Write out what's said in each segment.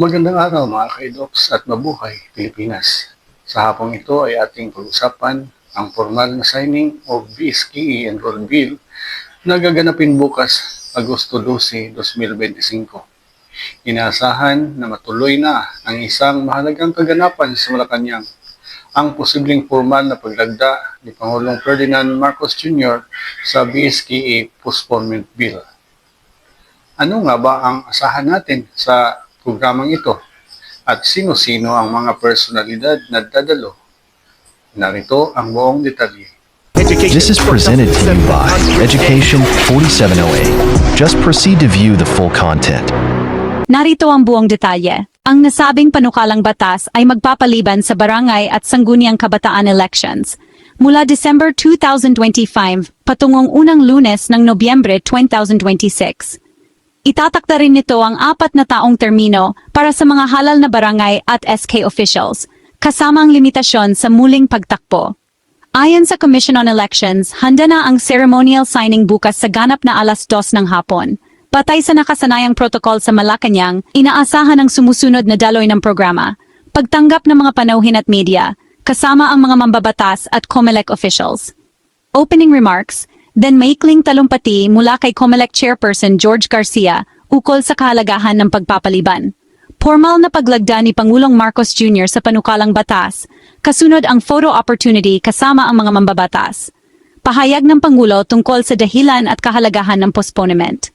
Magandang araw mga kaidoks at mabuhay Pilipinas. Sa hapong ito ay ating pag-usapan ang formal na signing of BSKE Enroll Bill na gaganapin bukas Agosto 12, 2025. Inaasahan na matuloy na ang isang mahalagang kaganapan sa Malacanang ang posibleng formal na paglagda ni Pangulong Ferdinand Marcos Jr. sa BSKE Postponement Bill. Ano nga ba ang asahan natin sa programang ito? At sino-sino ang mga personalidad na dadalo? Narito ang buong detalye. This is presented to you by Education 4708. Just proceed to view the full content. Narito ang buong detalye. Ang nasabing panukalang batas ay magpapaliban sa barangay at sangguniang kabataan elections mula December 2025 patungong unang lunes ng Nobyembre 2026. Itatakda rin nito ang apat na taong termino para sa mga halal na barangay at SK officials, kasama ang limitasyon sa muling pagtakbo. Ayon sa Commission on Elections, handa na ang ceremonial signing bukas sa ganap na alas dos ng hapon. Patay sa nakasanayang protocol sa Malacanang, inaasahan ang sumusunod na daloy ng programa. Pagtanggap ng mga panauhin at media, kasama ang mga mambabatas at COMELEC officials. Opening remarks, then maikling talumpati mula kay COMELEC Chairperson George Garcia ukol sa kahalagahan ng pagpapaliban. Formal na paglagda ni Pangulong Marcos Jr. sa panukalang batas, kasunod ang photo opportunity kasama ang mga mambabatas. Pahayag ng Pangulo tungkol sa dahilan at kahalagahan ng postponement.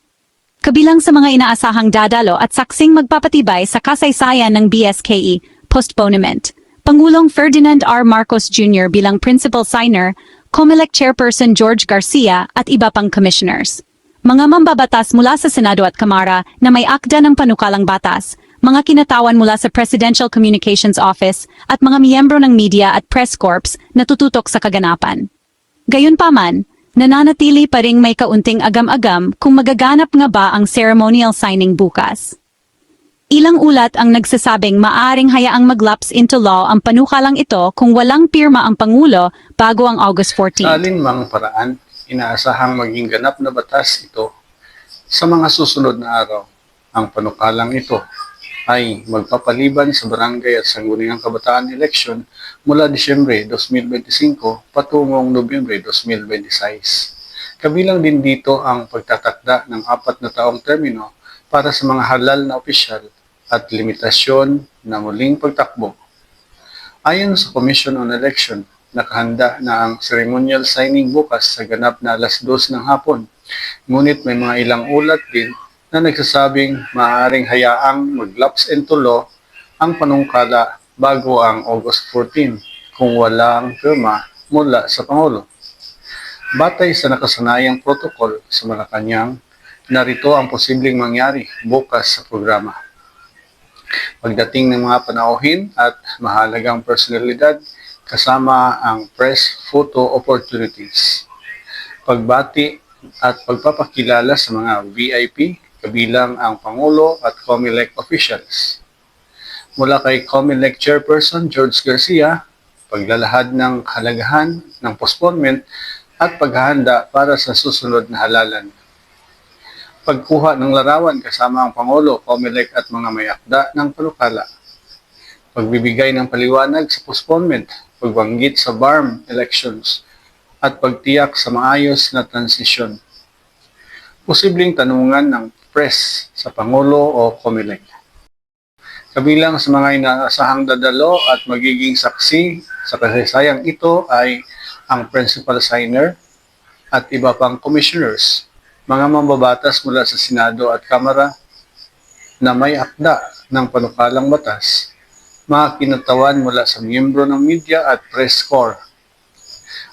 Kabilang sa mga inaasahang dadalo at saksing magpapatibay sa kasaysayan ng BSKE, postponement. Pangulong Ferdinand R. Marcos Jr. bilang principal signer, COMELEC Chairperson George Garcia at iba pang commissioners. Mga mambabatas mula sa Senado at Kamara na may akda ng panukalang batas, mga kinatawan mula sa Presidential Communications Office at mga miyembro ng media at press corps na tututok sa kaganapan. Gayunpaman, nananatili pa ring may kaunting agam-agam kung magaganap nga ba ang ceremonial signing bukas. Ilang ulat ang nagsasabing maaring hayaang maglaps into law ang panukalang ito kung walang pirma ang Pangulo bago ang August Sa 14. alinmang paraan, inaasahang maging ganap na batas ito sa mga susunod na araw. Ang panukalang ito ay magpapaliban sa barangay at sangguniang kabataan election mula Disyembre 2025 patungong Nobyembre 2026. Kabilang din dito ang pagtatakda ng apat na taong termino para sa mga halal na opisyal at limitasyon na muling pagtakbo. Ayon sa Commission on Election, nakahanda na ang ceremonial signing bukas sa ganap na alas 2 ng hapon. Ngunit may mga ilang ulat din na nagsasabing maaaring hayaang maglaps into law ang panungkala bago ang August 14 kung walang firma mula sa Pangulo. Batay sa nakasanayang protocol sa Malacanang, narito ang posibleng mangyari bukas sa programa. Pagdating ng mga panauhin at mahalagang personalidad, kasama ang press photo opportunities. Pagbati at pagpapakilala sa mga VIP, kabilang ang Pangulo at COMELEC officials. Mula kay COMELEC Chairperson George Garcia, paglalahad ng halagahan ng postponement at paghahanda para sa susunod na halalan pagkuha ng larawan kasama ang Pangulo, COMELEC at mga may akda ng panukala. Pagbibigay ng paliwanag sa postponement, pagbanggit sa BARM elections, at pagtiyak sa maayos na transisyon. Posibleng tanungan ng press sa Pangulo o COMELEC. Kabilang sa mga inaasahang dadalo at magiging saksi sa kasaysayang ito ay ang principal signer at iba pang commissioners mga mambabatas mula sa Senado at Kamara na may akda ng panukalang batas, mga kinatawan mula sa miyembro ng media at press corps,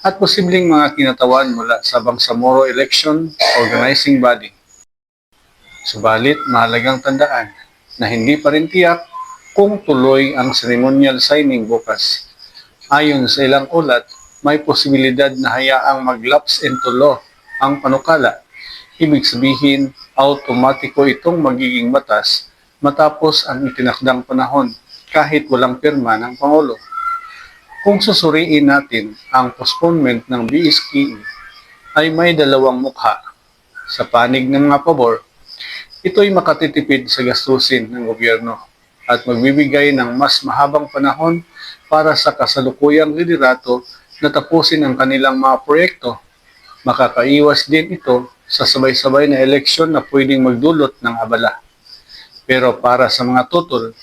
at posibleng mga kinatawan mula sa Bangsamoro Election Organizing Body. Subalit, mahalagang tandaan na hindi pa rin tiyak kung tuloy ang ceremonial signing bukas. Ayon sa ilang ulat, may posibilidad na hayaang maglaps into law ang panukala Ibig sabihin, automatiko itong magiging batas matapos ang itinakdang panahon kahit walang pirma ng Pangulo. Kung susuriin natin ang postponement ng BSKE ay may dalawang mukha. Sa panig ng mga pabor, ito'y makatitipid sa gastusin ng gobyerno. at magbibigay ng mas mahabang panahon para sa kasalukuyang liderato na tapusin ang kanilang mga proyekto. Makakaiwas din ito sa sabay-sabay na eleksyon na pwedeng magdulot ng abala. Pero para sa mga tutol,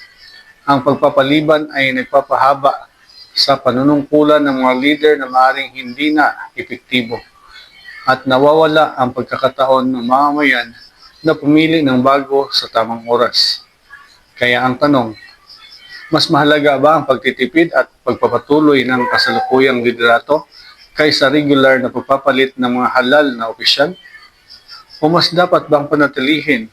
ang pagpapaliban ay nagpapahaba sa panunungkulan ng mga leader na maaaring hindi na epektibo at nawawala ang pagkakataon ng mamamayan na pumili ng bago sa tamang oras. Kaya ang tanong, mas mahalaga ba ang pagtitipid at pagpapatuloy ng kasalukuyang liderato kaysa regular na pagpapalit ng mga halal na opisyal? O mas dapat bang panatilihin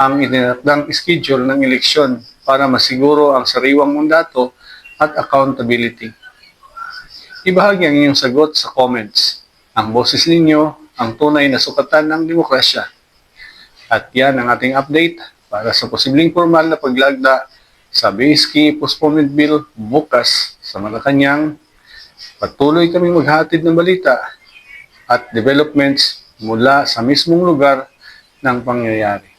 ang inilakdang schedule ng eleksyon para masiguro ang sariwang mandato at accountability? Ibahagi ang inyong sagot sa comments. Ang boses ninyo, ang tunay na sukatan ng demokrasya. At yan ang ating update para sa posibleng formal na paglagda sa Biski Postponement Bill bukas sa Malacanang. Patuloy kaming maghatid ng balita at developments mula sa mismong lugar ng pangyayari.